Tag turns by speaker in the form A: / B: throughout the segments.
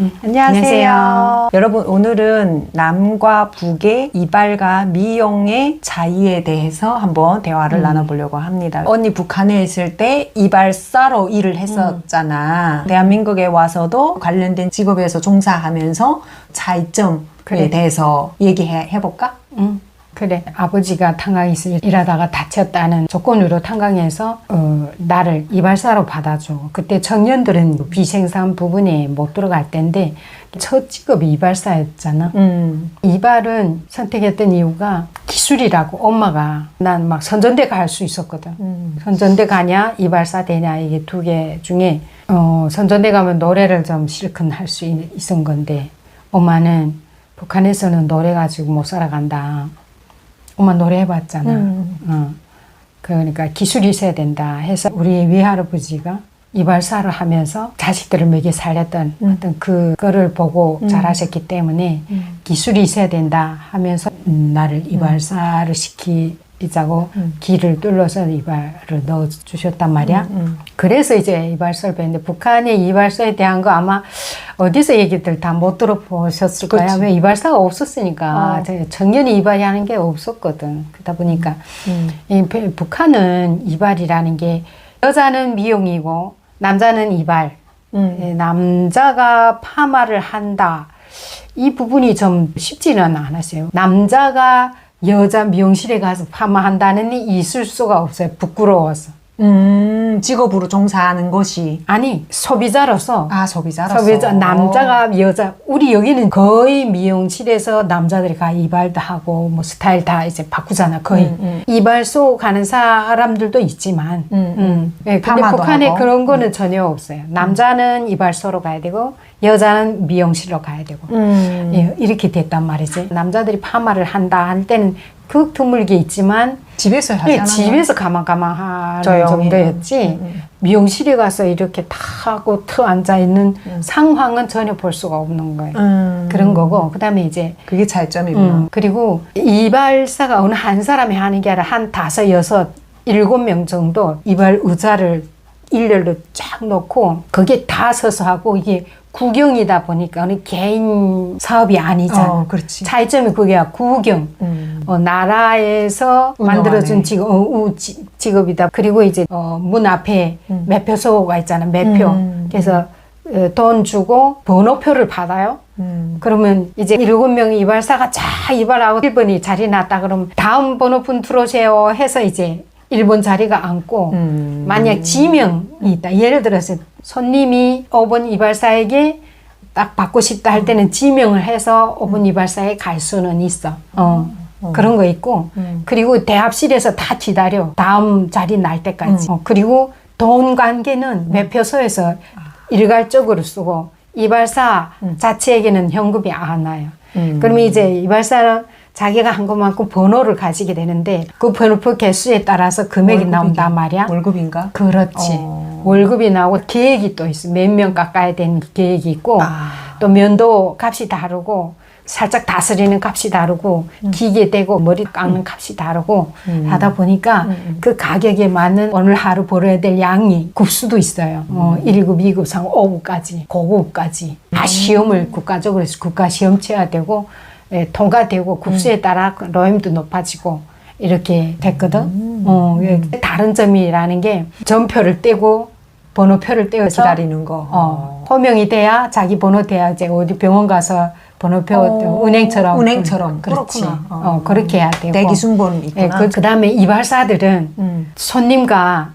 A: 안녕하세요.
B: 안녕하세요.
A: 여러분 오늘은 남과 북의 이발과 미용의 차이에 대해서 한번 대화를 나눠보려고 합니다. 언니 북한에 있을 때 이발사로 일을 했었잖아. 대한민국에 와서도 관련된 직업에서 종사하면서 차이점에
B: 그래.
A: 대해서 얘기해 해볼까?
B: 응. 그래 아버지가 탄광에서 일하다가 다쳤다는 조건으로 탄광에서 어, 나를 이발사로 받아줘 그때 청년들은 비생산 부분에 못 들어갈 텐데 첫 직업이 이발사였잖아
A: 음.
B: 이발은 선택했던 이유가 기술이라고 엄마가 난 막 선전대 갈 수 있었거든
A: 음.
B: 선전대 가냐 이발사 되냐 이게 두 개 중에 어, 선전대 가면 노래를 좀 실컷 할 수 있은 건데 엄마는 북한에서는 노래 가지고 못 살아간다 엄마 노래 해봤잖아
A: 음.
B: 어. 그러니까 기술이 있어야 된다 해서 우리 외할아버지가 이발사를 하면서 자식들을 먹여 살렸던
A: 음.
B: 어떤 그거를 보고 잘하셨기 때문에 기술이 있어야 된다 하면서 음, 나를 이발사를 시키 자고 길을 뚫어서 이발을 넣어 주셨단 말이야.
A: 음.
B: 그래서 이제 이발사를 배웠는데 북한의 이발사에 대한 거 아마 어디서 얘기들 다 못 들어보셨을 거야.
A: 그치.
B: 왜 이발사가 없었으니까
A: 어.
B: 저 청년이 이발하는 게 없었거든. 그러다 보니까
A: 음.
B: 이 배- 북한은 이발이라는 게 여자는 미용이고 남자는 이발.
A: 음.
B: 예, 남자가 파마를 한다. 이 부분이 좀 쉽지는 않았어요. 남자가 여자 미용실에 가서 파마한다는 이 있을 수가 없어요. 부끄러워서.
A: 음. 직업으로 종사하는 것이
B: 아니 소비자로서
A: 아 소비자로서
B: 소비자 남자가 여자 우리 여기는 거의 미용실에서 남자들이 가 이발도 하고 뭐 스타일 다 이제 바꾸잖아 거의
A: 음, 음.
B: 이발소 가는 사람들도 있지만
A: 음,
B: 음. 예, 근데
A: 파마도
B: 북한에
A: 하고. 음.
B: 그런 거는 전혀 없어요 남자는 이발소로 가야 되고 여자는 미용실로 가야 되고
A: 음.
B: 예, 이렇게 됐단 말이지 남자들이 파마를 한다 할 때는 극 드물게 있지만
A: 집에서 하잖아.
B: 예, 집에서 가만가만 하는. 정도였지
A: 음, 음.
B: 미용실에 가서 이렇게 다 하고 터 앉아 있는 상황은 전혀 볼 수가 없는 거예요.
A: 음.
B: 그런 거고 그다음에 이제
A: 그게 차이점이구나.
B: 음, 그리고 이발사가 어느 한 사람이 하는 게 아니라 한 다섯 여섯 일곱 명 정도 이발 의자를 일렬로 쫙 놓고 거기에 다 서서 하고 이게 구경이다 보니까 어느 개인 사업이 아니잖아.
A: 어, 그렇지.
B: 차이점이 그게야 구경.
A: 음.
B: 어, 나라에서
A: 운영하네.
B: 만들어준 직업, 어, 우- 지- 직업이다. 그리고 이제 어, 문 앞에 매표소가 있잖아. 매표.
A: 음.
B: 그래서 어, 돈 주고 번호표를 받아요.
A: 음.
B: 그러면 이제 일곱 명의 이발사가 자 이발하고 1번이 자리 났다 그러면 다음 번호분 들어오세요 해서 이제 1번 자리가 앉고
A: 음.
B: 만약 지명이 있다. 예를 들어서 손님이 5번 이발사에게 딱 받고 싶다 할 때는 지명을 해서 5번 이발사에 갈 수는 있어. 어. 그런 거 있고
A: 음.
B: 그리고 대합실에서 다 기다려 다음 자리 날 때까지
A: 음.
B: 어, 그리고 돈 관계는 매표소에서 일괄적으로 쓰고 이발사 자체에게는 현금이 안 와요.
A: 음.
B: 그러면 이제 이발사는 자기가 한 것만큼 번호를 가지게 되는데 그 번호표 개수에 따라서 금액이
A: 월급이게-
B: 나온단 말이야.
A: 월급인가?
B: 그렇지.
A: 어.
B: 월급이 나오고 계획이 또 있어. 몇 명 깎아야 되는 계획이 있고
A: 아.
B: 또 면도 값이 다르고 살짝 다스리는 값이 다르고
A: 음.
B: 기계 대고 머리 깎는 값이 다르고 하다 보니까 그 가격에 맞는 오늘 하루 벌어야 될 양이 급수도 있어요. 어,
A: 음.
B: 1급, 2급, 3급, 5급까지, 고급까지 다 시험을 국가적으로 해서 국가 시험 쳐야 되고 예, 통과되고 급수에
A: 음.
B: 따라 그 로임도 높아지고 이렇게 됐거든. 어, 예, 다른 점이라는 게 전표를 떼고 번호표를 떼어서
A: 기다리는 거.
B: 어, 호명이 돼야 자기 번호 돼야 이제 어디 병원 가서 번호표
A: 어,
B: 은행처럼
A: 은행처럼.
B: 그렇지.
A: 그렇구나.
B: 어.
A: 어.
B: 그렇게 해야 되고
A: 대기 순번이
B: 예,
A: 있구나.
B: 그, 그다음에 이발사들은
A: 음.
B: 손님과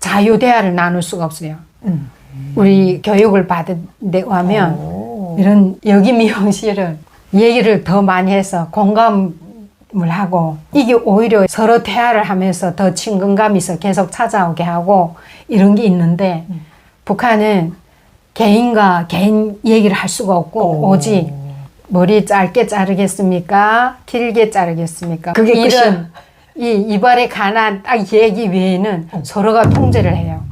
B: 자유 대화를 나눌 수가 없어요.
A: 음.
B: 우리 교육을 받은 데
A: 오.
B: 이런 여기 미용실은 얘기를 더 많이 해서 공감을 하고 이게 오히려 서로 대화를 하면서 더 친근감이 있어 계속 찾아오게 하고 이런 게 있는데 북한은 개인과 개인 얘기를 할 수가 없고
A: 오.
B: 오직 머리 짧게 자르겠습니까? 길게 자르겠습니까?
A: 그게
B: 이런 이 이발에 관한 딱 얘기 외에는 서로가 통제를 해요.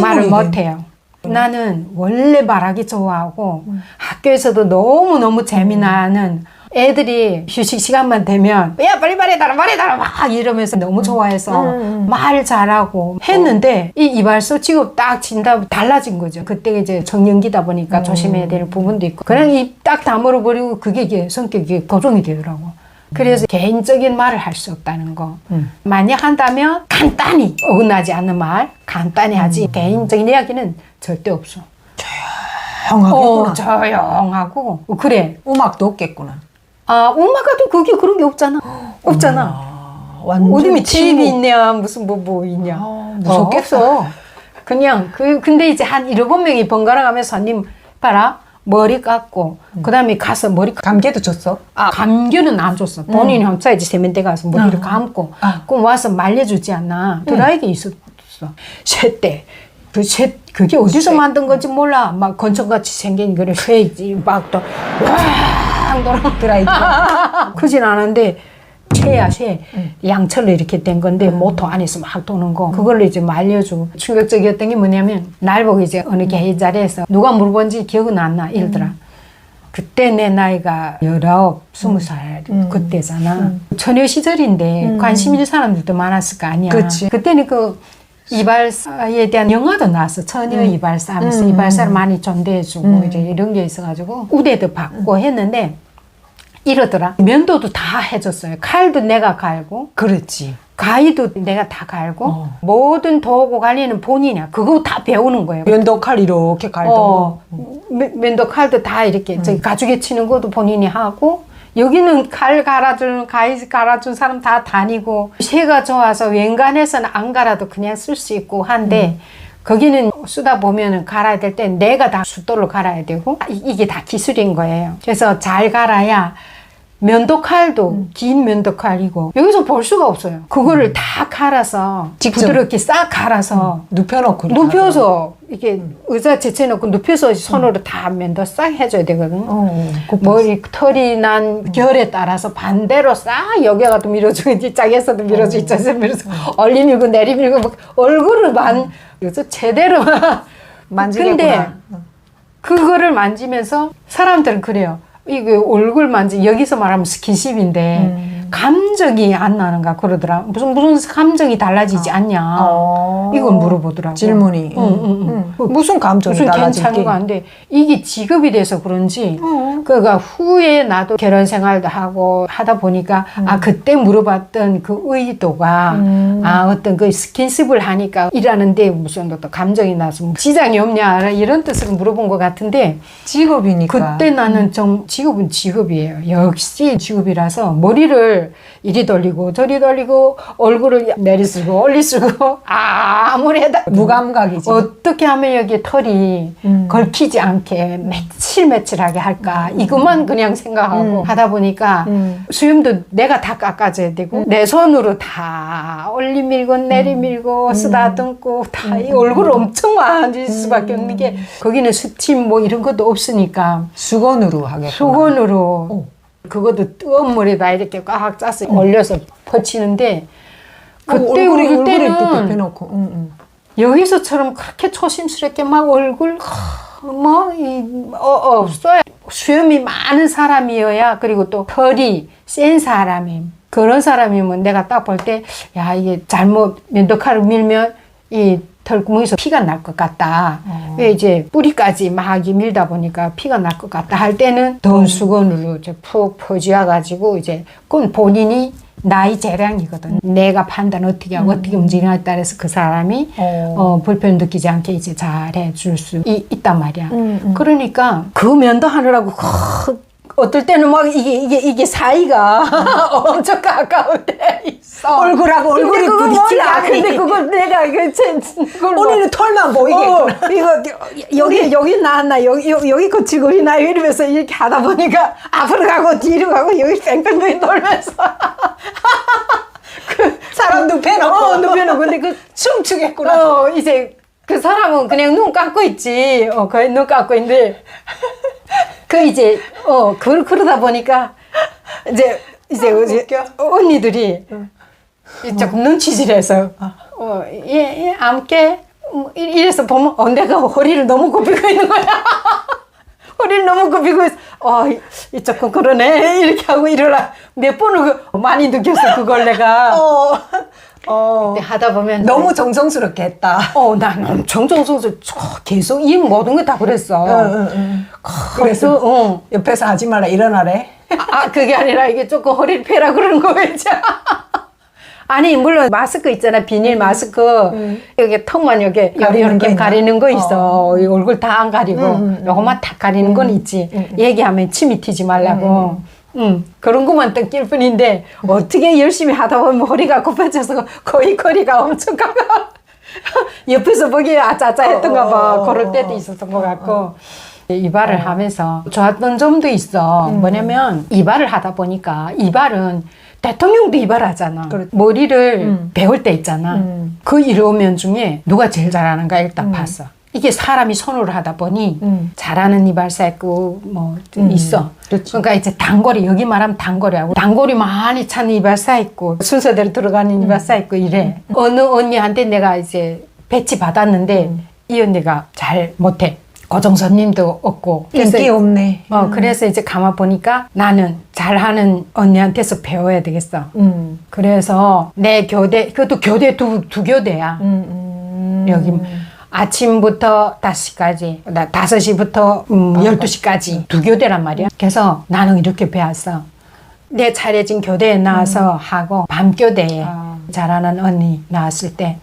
B: 말을. 못 해요. 나는 원래 말하기 좋아하고 학교에서도 너무너무 재미나는 애들이 휴식 시간만 되면 야 빨리 말해달라 말해달라. 막 이러면서 너무 좋아해서
A: 음,
B: 말 잘하고 했는데 이 이발소 직업 딱 진다 달라진 거죠. 그때 이제 정년기다 보니까 조심해야 될 부분도 있고. 그냥 이딱 다물어 버리고 그게 이게 성격이 고정이 되더라고. 그래서 개인적인 말을 할 수 없다는 거.
A: 음.
B: 만약 한다면 간단히 어긋나지 않는 말 간단히 하지. 개인적인 이야기는 절대 없어.
A: 조용하겠구나.
B: 어, 조용하고 그래.
A: 음악도 없겠구나.
B: 아 엄마가도 그게 그런 게 없잖아. 없잖아.
A: 아, 완전
B: 어디. TV 있냐 무슨 뭐 뭐 있냐.
A: 아, 무섭겠어.
B: 어, 없어. 그냥 그 근데 이제 한 일곱 명이 번갈아 가면서 손님 봐라 머리 깎고 그다음에 가서 머리 깎-
A: 감기도 줬어?
B: 아, 감귤은 안 줬어. 본인이 혼자 이제 세면대 가서 머리를 감고
A: 아.
B: 그럼 와서 말려주지 않나. 드라이기 있었어. 쇠대. 그 쇠, 그게 어디서 만든 건지 몰라. 막 건천같이 생긴 그런 쇠지 막 또 왕 돌아
A: 드라이기.
B: 크진 않은데 쇠야 쇠. 양철로 이렇게 된 건데 모터 안에서 막 도는 거. 그걸로 이제 말려주고. 충격적이었던 게 뭐냐면 날 보고 이제 어느 개의 자리에서 누가 물어본지 기억은 안 나 이러더라 그때 내 나이가 열아홉 스무 살 그때잖아. 처녀 시절인데 관심 있는 사람들도 많았을 거 아니야.
A: 그치.
B: 그때는 그 이발사에 대한 영화도 나왔어. 처녀 이발사 하면서
A: 음,
B: 이발사를 많이 존대해주고 이제 이런 게 있어가지고 우대도 받고 했는데 이러더라. 면도도 다 해줬어요. 칼도 내가 갈고
A: 그렇지.
B: 가위도 내가 다 갈고
A: 어.
B: 모든 도구 관리는 본인이야. 그거 다 배우는 거예요.
A: 면도 칼 이렇게 갈던
B: 어,
A: 거.
B: 면도 칼도 다 이렇게 저기 가죽에 치는 것도 본인이 하고 여기는 칼 갈아주는 가위 갈아준 사람 다 다니고 쇠가 좋아서 웬간해서는 안 갈아도 그냥 쓸 수 있고 한데 거기는 쓰다 보면은 갈아야 될 때 내가 다 숫돌로 갈아야 되고 이- 이게 다 기술인 거예요. 그래서 잘 갈아야 면도 칼도 긴 면도 칼이고 여기서 볼 수가 없어요. 그거를 다 갈아서
A: 직접.
B: 부드럽게 싹 갈아서
A: 눕혀놓고. 이렇게
B: 눕혀서 이게 의자 제쳐놓고 눕혀서 손으로 다 면도 싹 해줘야 되거든.
A: 어, 어.
B: 머리 털이 난 결에 따라서 반대로 싹 여기가도 밀어주고 이제 짝에서도 밀어주고 이쪽에서 밀어주고 얼리 밀고 내리 밀고 막 얼굴을 만 요새 제대로
A: 만지겠구나.
B: 근데 그거를 만지면서 사람들은 그래요. 이게 얼굴 만지 여기서 말하면 스킨십인데
A: 음.
B: 감정이 안 나는가 그러더라. 무슨 무슨 감정이 달라지지 않냐.
A: 어.
B: 이걸 물어보더라고.
A: 질문이.
B: 응, 응, 응.
A: 무슨 감정이
B: 무슨? 괜찮은 거안 돼. 이게 직업이 돼서 그런지,
A: 어.
B: 그가 후에 나도 결혼 생활도 하고 하다 보니까, 아, 그때 물어봤던 그 의도가,
A: 음.
B: 아, 어떤 그 스킨십을 하니까 일하는데 무슨 어떤 감정이 나서 뭐 지장이 없냐, 이런 뜻으로 물어본 것 같은데,
A: 직업이니까.
B: 그때 나는 좀 직업은 직업이에요. 역시 직업이라서 머리를 이리 돌리고 저리 돌리고 얼굴을 내리 쓰고 올리 쓰고 아무리 해도
A: 무감각이지.
B: 어떻게 하면 여기 털이
A: 음.
B: 걸키지 않게 매칠매칠하게 할까 이것만 그냥 생각하고 하다 보니까
A: 음.
B: 수염도 내가 다 깎아줘야 되고 내 손으로 다 올리 밀고 내리
A: 음.
B: 밀고 쓰다듬고 다이 얼굴을 엄청 만질 수밖에 없는 게 거기는 스팀 뭐 이런 것도 없으니까
A: 수건으로 하겠구나.
B: 수건으로
A: 어.
B: 그것도 뜨거운 물에다 이렇게 꽉 짜서 올려서 퍼치는데 그때
A: 어,
B: 우리
A: 얼굴에 이렇게
B: 때는
A: 대놓고. 응, 응.
B: 여기서처럼 그렇게 조심스럽게 막 얼굴 뭐 이 어, 없어요. 수염이 많은 사람이어야 그리고 또 털이 센 사람이 그런 사람이면 내가 딱 볼 때 야 이게 잘못 면도칼을 밀면 이 털구멍에서 피가 날 것 같다.
A: 어.
B: 왜 이제 뿌리까지 막 밀다 보니까 피가 날 것 같다 할 때는 더운 수건으로 이제 푹 퍼지어 가지고 이제 그건 본인이 나이 재량이거든. 내가 판단 어떻게 하고 어떻게 움직이냐에 따라서 그 사람이
A: 어.
B: 어, 불편 느끼지 않게 이제 잘 해 줄 수 있 단 말이야.
A: 음, 음.
B: 그러니까 그 면도 하느라고 크, 어떨 때는 막 이게 이게 이게 사이가 엄청 가까울 때 있어.
A: 얼굴하고 얼굴이. 않니?
B: 근데 그걸 내가 이거 제 그걸 뭐-
A: 언니는 털만 보이겠구나.
B: 어, 이거 여기 여기 나왔나 여기 여기, 여기 거치고 나 이러면서 이렇게 하다 보니까 앞으로 가고 뒤로 가고 여기 뺑뺑뺑 돌면서 그
A: 사람 눕혀놓고.
B: 어 눕혀놓고 근데 그
A: 춤추겠구나.
B: 어, 이제 그 사람은 그냥 눈 감고 있지. 어, 거의 눈 감고 있는데 그 이제 어, 그 그러다 보니까 이제 이제
A: 아,
B: 이제
A: 웃겨.
B: 언니들이 조금 눈치질해서 어, 얘, 얘 암깨 뭐 이- 이래서 보면 어, 내가 허리를 너무 굽히고 있는 거야. 허리를 너무 굽히고 있어. 어, 이- 이 조금 그러네. 이렇게 하고 일어나. 몇 번을 그- 많이 느꼈어, 그걸 내가.
A: 어, 어.
B: 하다 보면.
A: 너무 정성스럽게 했다.
B: 어, 난 엄청 정성스 계속 이 모든 거다 그랬어.
A: 응, 응, 응.
B: 그래서, 어.
A: 옆에서 하지 말라 일어나래.
B: 아, 아, 그게 아니라 이게 조금 허리를 펴라 그러는 거겠죠. 아니, 물론 마스크 있잖아. 비닐 마스크. 여기 턱만 여기
A: 음. 가리는 있나?
B: 가리는 거 있어. 이 얼굴 다 안 가리고.
A: 음,
B: 요것만 다 가리는 건 있지. 얘기하면 침이 튀지 말라고. 음, 그런 것만 뜯길 뿐인데, 어떻게 열심히 하다 보면 허리가 굽어져서 거의 거리가 엄청 가가. 옆에서 보기에 아짜짜 했던가 봐.
A: 어, 어,
B: 그럴
A: 어,
B: 때도
A: 어.
B: 있었던 것 같고. 이발을 하면서 좋았던 점도 있어. 뭐냐면 이발을 하다 보니까 이발은 대통령도 이발하잖아.
A: 그렇-
B: 머리를
A: 음.
B: 배울 때 있잖아.
A: 음.
B: 그 일오면 중에 누가 제일 잘하는가 일단 봤어. 이게 사람이 손으로 하다 보니
A: 음.
B: 잘하는 이발사 있고 뭐
A: 음.
B: 있어.
A: 그렇지.
B: 그러니까 이제 단거리 여기 말하면 단거리하고 단거리 많이 차는 이발사 있고 순서대로 들어가는 이발사 있고 이래. 어느 언니한테 내가 이제 배치 받았는데 이 언니가 잘 못해. 고정 손님도 없고.
A: 인기 없네.
B: 어 그래서 이제 가만 보니까 나는 잘하는 언니한테서 배워야 되겠어.
A: 음.
B: 그래서 내 교대 그것도 교대 두, 두 교대야.
A: 음, 음.
B: 여기 아침부터 5시까지, 나 5시부터 음, 12시까지 두 교대란 말이야. 그래서 나는 이렇게 배웠어. 내 차례진 교대에 나와서 하고 밤 교대에
A: 아.
B: 잘하는 언니 나왔을 때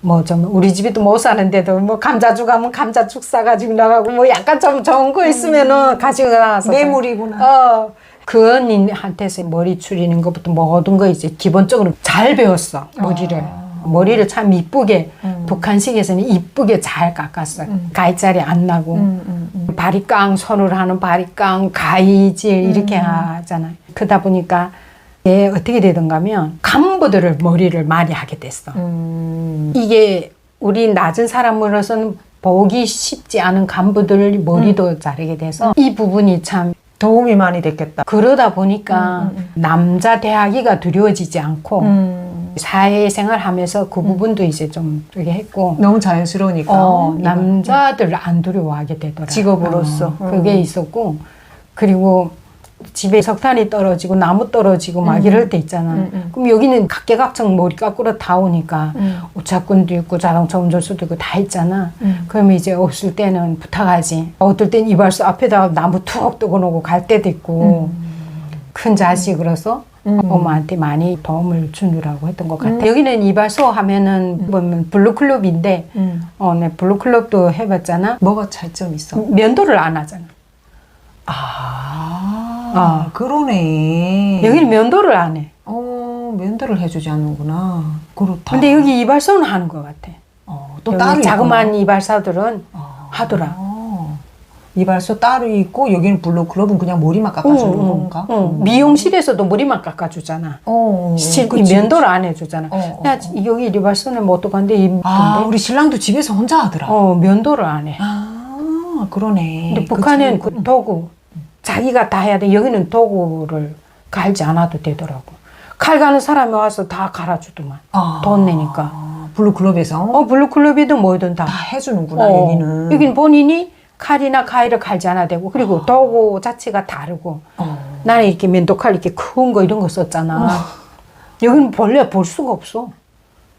B: 뭐 좀 우리 집에도 못 사는데도 뭐 감자죽 하면 감자죽 싸가지고 나가고 뭐 약간 좀 좋은 거 있으면은 가지고 나와서
A: 뇌물이구나.
B: 어. 그 언니한테서 머리 추리는 것부터 모든 거 이제 기본적으로 잘 배웠어 머리를. 머리를 참 이쁘게 북한식에서는 이쁘게 잘 깎았어. 가위자리 안 나고.
A: 음, 음,
B: 바리깡 손으로 하는 바리깡 가위질 이렇게 하잖아요 그러다 보니까 얘 어떻게 되던가 하면 간부들을 머리를 많이 하게 됐어
A: 음.
B: 이게 우리 낮은 사람으로서는 보기 쉽지 않은 간부들 머리도 자르게 돼서 이 부분이 참
A: 도움이 많이 됐겠다.
B: 그러다 보니까 남자 대하기가 두려워지지 않고
A: 음.
B: 사회생활 하면서 그 부분도 이제 좀 그게 했고
A: 너무 자연스러우니까.
B: 어. 남자들 안 두려워하게 되더라
A: 직업으로서.
B: 어, 그게 있었고 그리고 집에 석탄이 떨어지고 나무 떨어지고 막 이럴 때 있잖아
A: 음, 음.
B: 그럼 여기는 각계각층 머리 깎으러 다 오니까
A: 음.
B: 우차꾼도 있고 자동차 운전수도 있고 다 있잖아
A: 음.
B: 그러면 이제 없을 때는 부탁하지 어떨 땐 이발소 앞에다가 나무 툭 뜨고 놓고 갈 때도 있고 큰 자식으로서
A: 음.
B: 엄마한테 많이 도움을 주느라고 했던 것 같아. 여기는 이발소 하면은 보면 블루클럽인데,
A: 음.
B: 어, 네, 블루클럽도 해봤잖아.
A: 뭐가 차이점 있어?
B: 면도를 안 하잖아.
A: 아,
B: 아.
A: 그러네.
B: 여기는 면도를 안 해.
A: 어, 면도를 해주지 않는구나. 그렇다.
B: 근데 여기 이발소는 하는 것 같아.
A: 어, 또
B: 여기
A: 따로
B: 자그마한
A: 있구나.
B: 이발사들은
A: 어.
B: 하더라.
A: 어. 이발소 따로 있고 여기는 블루클럽은 그냥 머리만 깎아주는
B: 응, 응,
A: 건가?
B: 응.
A: 음.
B: 미용실에서도 머리만 깎아주잖아.
A: 어,
B: 실-
A: 그치,
B: 면도를 안 해주잖아.
A: 어, 어,
B: 야, 여기 이발소는 못 이쁜데.
A: 아, 우리 신랑도 집에서 혼자 하더라.
B: 어, 면도를 안 해.
A: 아, 그러네.
B: 근데 북한은.
A: 그
B: 도구 자기가 다 해야 돼. 여기는 도구를 갈지 않아도 되더라고. 칼 가는 사람이 와서 다 갈아주더만.
A: 아.
B: 돈 내니까.
A: 아, 블루클럽에서
B: 어 블루클럽이든 뭐든 다.
A: 다 해주는구나,
B: 어,
A: 여기는.
B: 여긴 본인이 칼이나 가위를 갈지 않아도 되고 그리고 도구 자체가 다르고.
A: 어.
B: 나는 이렇게 면도칼 이렇게 큰 거 이런 거 썼잖아. 여기는 본래 볼 수가 없어.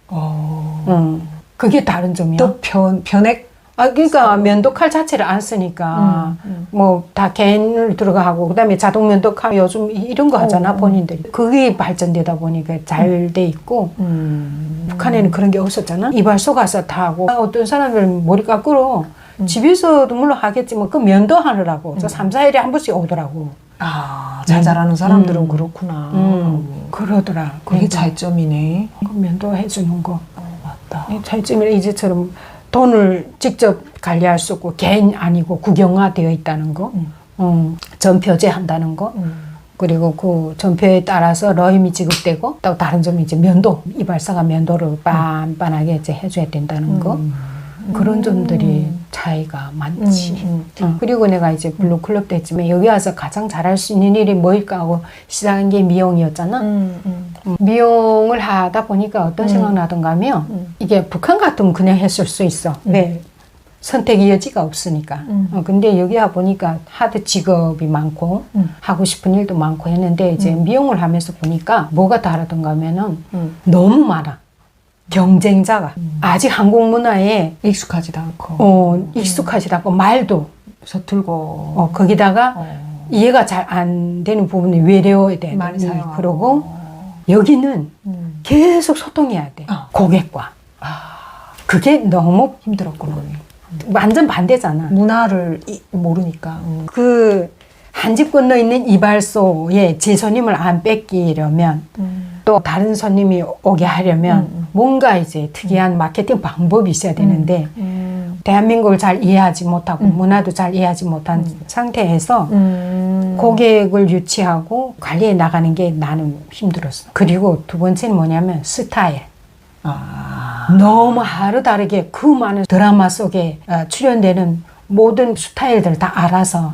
A: 어.
B: 응. 그게 다른 점이야.
A: 또 편, 편액?
B: 아, 그러니까 면도칼 자체를 안 쓰니까
A: 음,
B: 뭐다 캔을 들어가고 그다음에 자동 면도칼 요즘 이런 거 하잖아
A: 어, 어.
B: 본인들이 그게 발전되다 보니까 잘 돼 있고
A: 음.
B: 북한에는 그런 게 없었잖아 이발소 가서 다 하고 아, 어떤 사람들은 머리 깎으러
A: 음.
B: 집에서도 물론 하겠지만 그 면도하느라고 저 3, 4일에 한 번씩 오더라고
A: 아, 잘 자라는 사람들은
B: 음.
A: 그렇구나.
B: 음, 그러더라
A: 그게. 차이점이네.
B: 그 면도해 주는 거
A: 어, 맞다.
B: 이 차이점이 이제처럼 돈을 직접 관리할 수 없고 개인 아니고 국영화되어 있다는 거,
A: 음.
B: 음, 전표제 한다는 거,
A: 음.
B: 그리고 그 전표에 따라서 러임이 지급되고 또 다른 점이 이제 면도 이발사가 면도를 빤빤하게 이제 해줘야 된다는 거 그런 점들이 차이가 많지.
A: 음, 음.
B: 어, 그리고 내가 이제 블루클럽도 했지만 여기 와서 가장 잘할 수 있는 일이 뭘까 하고 시작한 게 미용이었잖아.
A: 음, 음.
B: 음, 미용을 하다 보니까 어떤 생각 나던가 하면
A: 음.
B: 이게 북한 같으면 그냥 했을 수 있어. 왜? 선택의 여지가 없으니까.
A: 음.
B: 어, 근데 여기 와 보니까 하도 직업이 많고
A: 음.
B: 하고 싶은 일도 많고 했는데 이제 미용을 하면서 보니까 뭐가 다르던가 하면은
A: 음.
B: 너무 많아. 경쟁자가 아직 한국 문화에
A: 익숙하지도 않고
B: 어, 익숙하지도 않고 말도
A: 서툴고
B: 어, 거기다가
A: 어,
B: 이해가 잘 안 되는 부분이 외래어에 대한
A: 많이
B: 그러고 여기는
A: 음.
B: 계속 소통해야 돼
A: 어.
B: 고객과
A: 아,
B: 그게 너무
A: 힘들었구나.
B: 완전 반대잖아
A: 문화를 이- 모르니까. 음.
B: 그 한 집 건너 있는 이발소에 제 손님을 안 뺏기려면
A: 음.
B: 또 다른 손님이 오게 하려면
A: 음, 음.
B: 뭔가 이제 특이한 마케팅 방법이 있어야 되는데
A: 음.
B: 대한민국을 잘 이해하지 못하고
A: 음.
B: 문화도 잘 이해하지 못한 상태에서
A: 음.
B: 고객을 유치하고 관리해 나가는 게 나는 힘들었어. 그리고 두 번째는 뭐냐면 스타일.
A: 아.
B: 너무 하루 다르게 그 많은 드라마 속에 어, 출연되는 모든 스타일들 다 알아서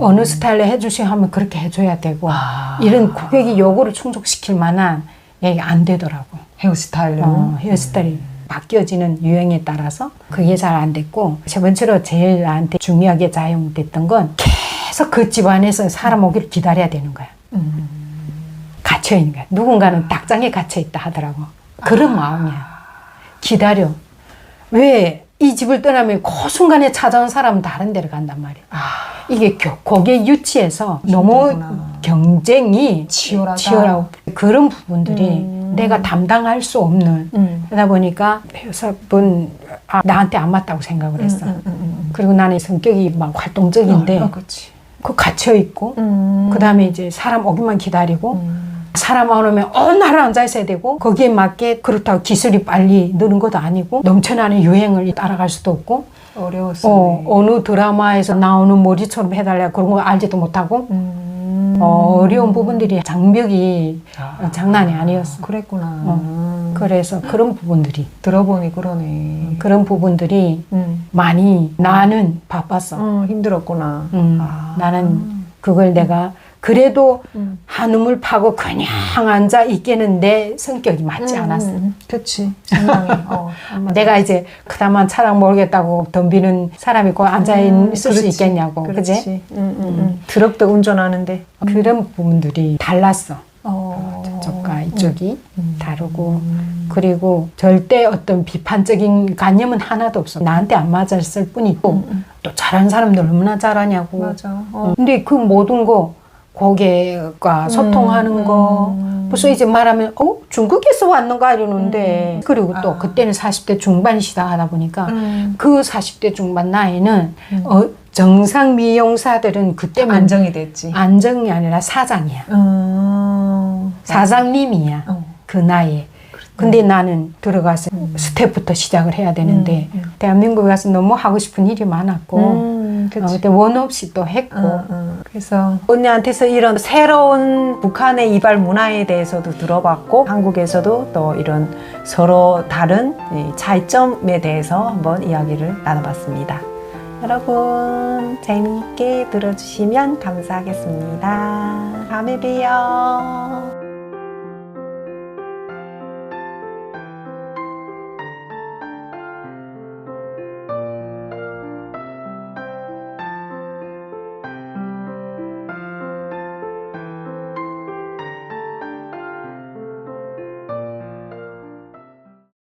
B: 어느 스타일로 해주세요 하면 그렇게 해줘야 되고
A: 아.
B: 이런 고객이 요구를 충족시킬 만한 얘기 안 되더라고.
A: 헤어스타일로.
B: 어, 헤어스타일이 바뀌어지는 유행에 따라서 그게 잘 안 됐고 세 번째로 제일 나한테 중요하게 작용됐던 건 계속 그 집안에서 사람 오기를 기다려야 되는 거야.
A: 음.
B: 갇혀 있는 거야. 누군가는 닭장에 갇혀 있다 하더라고. 그런 마음이야. 기다려. 왜 이 집을 떠나면 그 순간에 찾아온 사람은 다른 데로 간단 말이야.
A: 아.
B: 이게 교- 고객 유치에서 너무. 경쟁이
A: 치열하다.
B: 치열하고 그런 부분들이
A: 음.
B: 내가 담당할 수 없는
A: 음.
B: 그러다 보니까 회사분 아, 나한테 안 맞다고 생각을 했어.
A: 음, 음, 음,
B: 그리고 나는 성격이 막 활동적인데
A: 어, 어. 그
B: 갇혀 있고
A: 음.
B: 그 다음에 이제 사람 오기만 기다리고
A: 음.
B: 사람 안 오면 어 나를 앉아 있어야 되고 거기에 맞게 그렇다고 기술이 빨리 느는 것도 아니고 넘쳐나는 유행을 따라갈 수도 없고
A: 어려웠어.
B: 어, 어느 드라마에서 나오는 머리처럼 해달라 그런 거 알지도 못하고
A: 음.
B: 어려운 부분들이 장벽이
A: 아.
B: 장난이 아니었어.
A: 그랬구나.
B: 어. 그래서 그런 부분들이
A: 들어보니 그러네.
B: 그런 부분들이
A: 음.
B: 많이 나는 바빴어.
A: 어, 힘들었구나.
B: 음,
A: 아.
B: 나는 그걸 내가 그래도
A: 음.
B: 한음을 파고 그냥 앉아 있기는 내 성격이 맞지
A: 음,
B: 않았어.
A: 음. 상당히. 어.
B: 내가 이제 그다만 차랑 모르겠다고 덤비는 사람이 꼭 앉아
A: 음,
B: 있을 수
A: 그렇지.
B: 있겠냐고, 그지?
A: 그렇지. 음, 음, 음. 트럭도 운전하는데.
B: 그런 부분들이 달랐어.
A: 어.
B: 저쪽과 이쪽이
A: 음.
B: 다르고 그리고 절대 어떤 비판적인 관념은 하나도 없어. 나한테 안 맞았을 뿐이고
A: 음, 음.
B: 또 잘하는 사람들 얼마나 잘하냐고.
A: 맞아. 어.
B: 근데 그 모든 거 고객과 소통하는
A: 음,
B: 거
A: 음.
B: 벌써 이제 말하면 어 중국에서 왔는가 이러는데 그리고 또
A: 아.
B: 그때는 40대 중반이시다 하다 보니까
A: 음.
B: 그 40대 중반 나이는
A: 음.
B: 어, 정상 미용사들은 그때만
A: 안정이 됐지.
B: 안정이 아니라 사장이야
A: 음.
B: 사장님이야
A: 어.
B: 그 나이에 근데 나는 들어가서 스텝부터 시작을 해야 되는데
A: 음, 음.
B: 대한민국에 가서 너무 하고 싶은 일이 많았고
A: 음,
B: 어,
A: 그치.
B: 그때 원 없이 또 했고
A: 어, 어. 그래서 언니한테서 이런 새로운 북한의 이발 문화에 대해서도 들어봤고 한국에서도 또 이런 서로 다른 이 차이점에 대해서 한번 이야기를 나눠봤습니다. 여러분 재미있게 들어주시면 감사하겠습니다. 다음에 봬요.